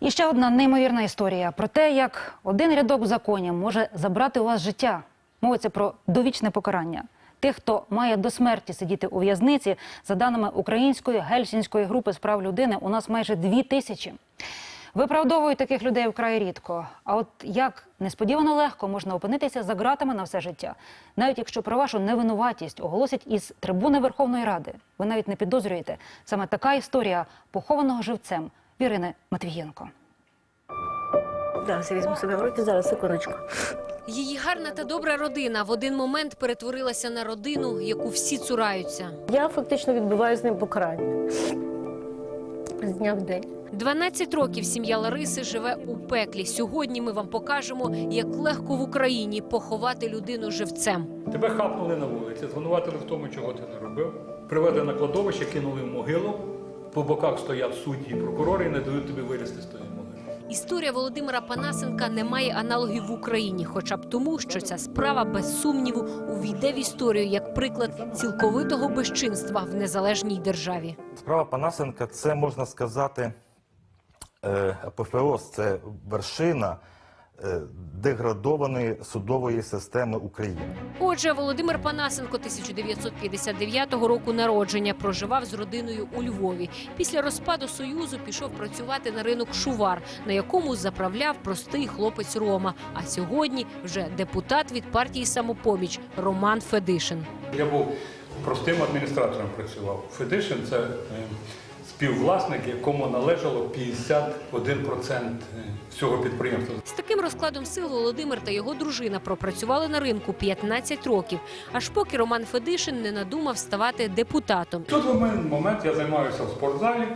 І ще одна неймовірна історія про те, як один рядок в законі може забрати у вас життя. Мовиться про довічне покарання. Тих, хто має до смерті сидіти у в'язниці, за даними української гельсінської групи з прав людини, у нас майже дві тисячі. Виправдовують таких людей вкрай рідко. А от як несподівано легко можна опинитися за ґратами на все життя, навіть якщо про вашу невинуватість оголосять із трибуни Верховної Ради, ви навіть не підозрюєте. Саме така історія похованого живцем Ірини Матвієнко. Зараз я візьму себе в руки, зараз секундочку. Її гарна та добра родина в один момент перетворилася на родину, яку всі цураються. Я фактично відбиваю з ним покарання. З дня в день. 12 років сім'я Лариси живе у пеклі. Сьогодні ми вам покажемо, як легко в Україні поховати людину живцем. Тебе хапнули на вулиці, звинуватили в тому, чого ти не робив. Привели на кладовище, кинули в могилу. По боках стоять судді і прокурори і не дають тобі вилізти з тої могили. Історія Володимира Панасенка не має аналогів в Україні, хоча б тому, що ця справа без сумніву увійде в історію як приклад цілковитого безчинства в незалежній державі. Справа Панасенка це можна сказати е, апофеоз, це вершина деградованої судової системи України. Отже, Володимир Панасенко 1959 року народження проживав з родиною у Львові. Після розпаду союзу пішов працювати на ринок Шувар, на якому заправляв простий хлопець Рома. А сьогодні вже депутат від партії самопоміч Роман Федишин. Я був простим адміністратором працював. Федишин це е, співвласник, якому належало 51% всього підприємства. З таким розкладом сил Володимир та його дружина пропрацювали на ринку 15 років, аж поки Роман Федишин не надумав ставати депутатом. Тут в момент я займаюся в спортзалі,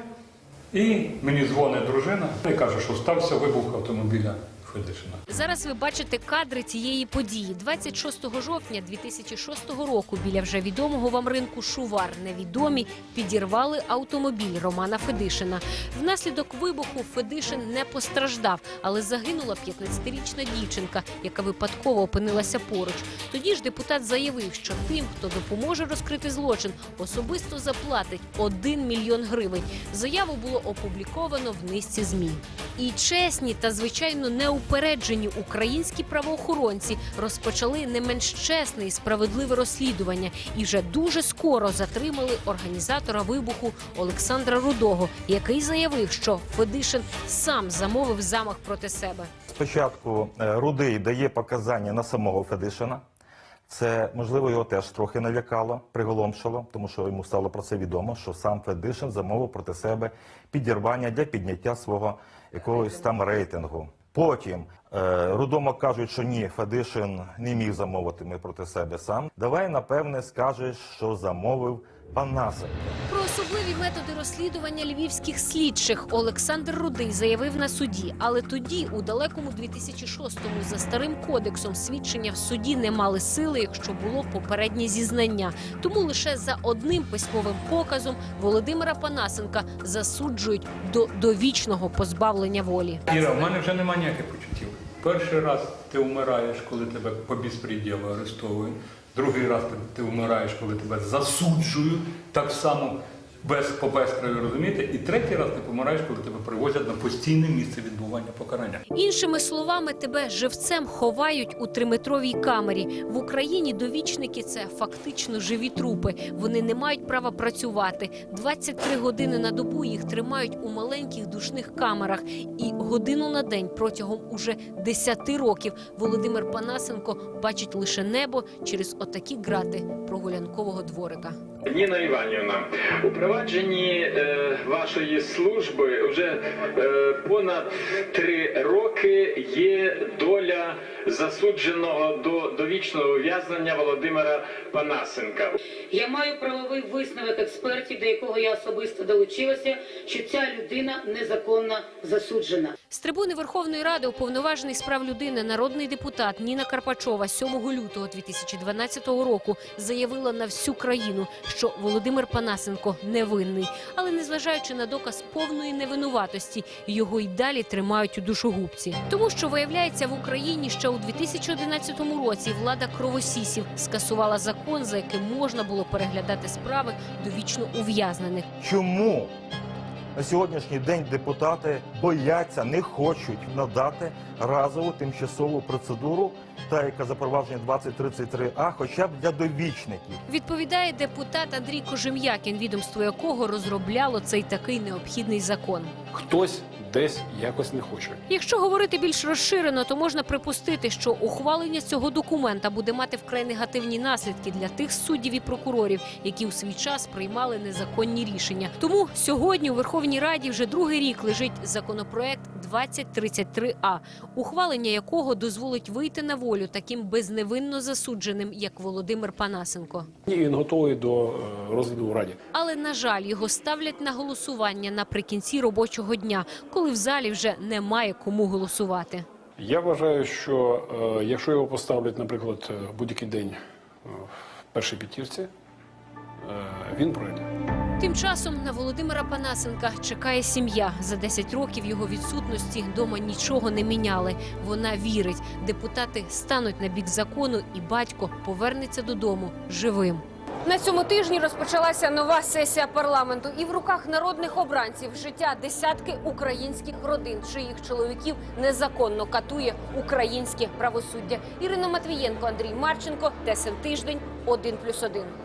і мені дзвонить дружина і каже, що стався вибух автомобіля Федишина. Зараз ви бачите кадри цієї події. 26 жовтня 2006 року біля вже відомого вам ринку Шувар невідомі підірвали автомобіль Романа Федишина. Внаслідок вибуху Федишин не постраждав, але загинула 15-річна дівчинка, яка випадково опинилася поруч. Тоді ж депутат заявив, що тим, хто допоможе розкрити злочин, особисто заплатить 1 мільйон гривень. Заяву було опубліковано в низці змі. І чесні та звичайно неупереджені українські правоохоронці розпочали не менш чесне і справедливе розслідування і вже дуже скоро затримали організатора вибуху Олександра Рудого, який заявив, що Федишин сам замовив замах проти себе. Спочатку е, Рудий дає показання на самого Федишина. Це, можливо, його теж трохи налякало, приголомшило, тому що йому стало про це відомо, що сам Федишин замовив проти себе підірвання для підняття свого якогось там рейтингу. Потім е, Рудомо кажуть, що ні, Федишин не міг замовити ми проти себе сам. Давай, напевне, скажеш, що замовив Панасенко. Про особливі методи розслідування львівських слідчих Олександр Рудий заявив на суді. Але тоді, у далекому 2006-му, за старим кодексом, свідчення в суді не мали сили, якщо було попереднє зізнання. Тому лише за одним письмовим показом Володимира Панасенка засуджують до довічного позбавлення волі. Іра, в мене вже немає ніяких почуттів. Перший раз ти вмираєш, коли тебе по безпреділу арестовують. Другий раз ти, вмираєш, коли тебе засуджують, так само без по розумієте? І третій раз ти помираєш, коли тебе привозять на постійне місце відбування покарання. Іншими словами, тебе живцем ховають у триметровій камері. В Україні довічники це фактично живі трупи. Вони не мають права працювати. 23 години на добу їх тримають у маленьких душних камерах. І годину на день протягом уже 10 років Володимир Панасенко бачить лише небо через отакі грати прогулянкового дворика. Ніна Іванівна, у провадженні е, вашої служби вже е, понад три роки є доля засудженого до довічного ув'язнення Володимира Панасенка. Я маю правовий висновок експертів, до якого я особисто долучилася, що ця людина незаконно засуджена. З трибуни Верховної Ради уповноважений з прав людини народний депутат Ніна Карпачова 7 лютого 2012 року заявила на всю країну, що Володимир Панасенко невинний, але незважаючи на доказ повної невинуватості, його й далі тримають у душогубці. Тому що виявляється в Україні ще у 2011 році влада кровосісів скасувала закон, за яким можна було переглядати справи довічно ув'язнених. Чому На сьогоднішній день депутати бояться, не хочуть надати разову тимчасову процедуру, та яка запроваджена 2033А, хоча б для довічників. Відповідає депутат Андрій Кожем'якін, відомство якого розробляло цей такий необхідний закон. Хтось десь якось не хоче. Якщо говорити більш розширено, то можна припустити, що ухвалення цього документа буде мати вкрай негативні наслідки для тих суддів і прокурорів, які у свій час приймали незаконні рішення. Тому сьогодні у Верховній Раді вже другий рік лежить законопроект 2033А, ухвалення якого дозволить вийти на волю таким безневинно засудженим, як Володимир Панасенко. І він готовий до е, розгляду в раді. Але на жаль, його ставлять на голосування наприкінці робочого дня, коли в залі вже немає кому голосувати. Я вважаю, що е, якщо його поставлять, наприклад, е, будь-який день е, в першій п'ятірці, е, він пройде. Тим часом на Володимира Панасенка чекає сім'я. За 10 років його відсутності дома нічого не міняли. Вона вірить, депутати стануть на бік закону, і батько повернеться додому живим. На цьому тижні розпочалася нова сесія парламенту, і в руках народних обранців життя десятки українських родин, чиїх чоловіків незаконно катує українське правосуддя. Ірина Матвієнко, Андрій Марченко, ТСН Тиждень, 1+,1.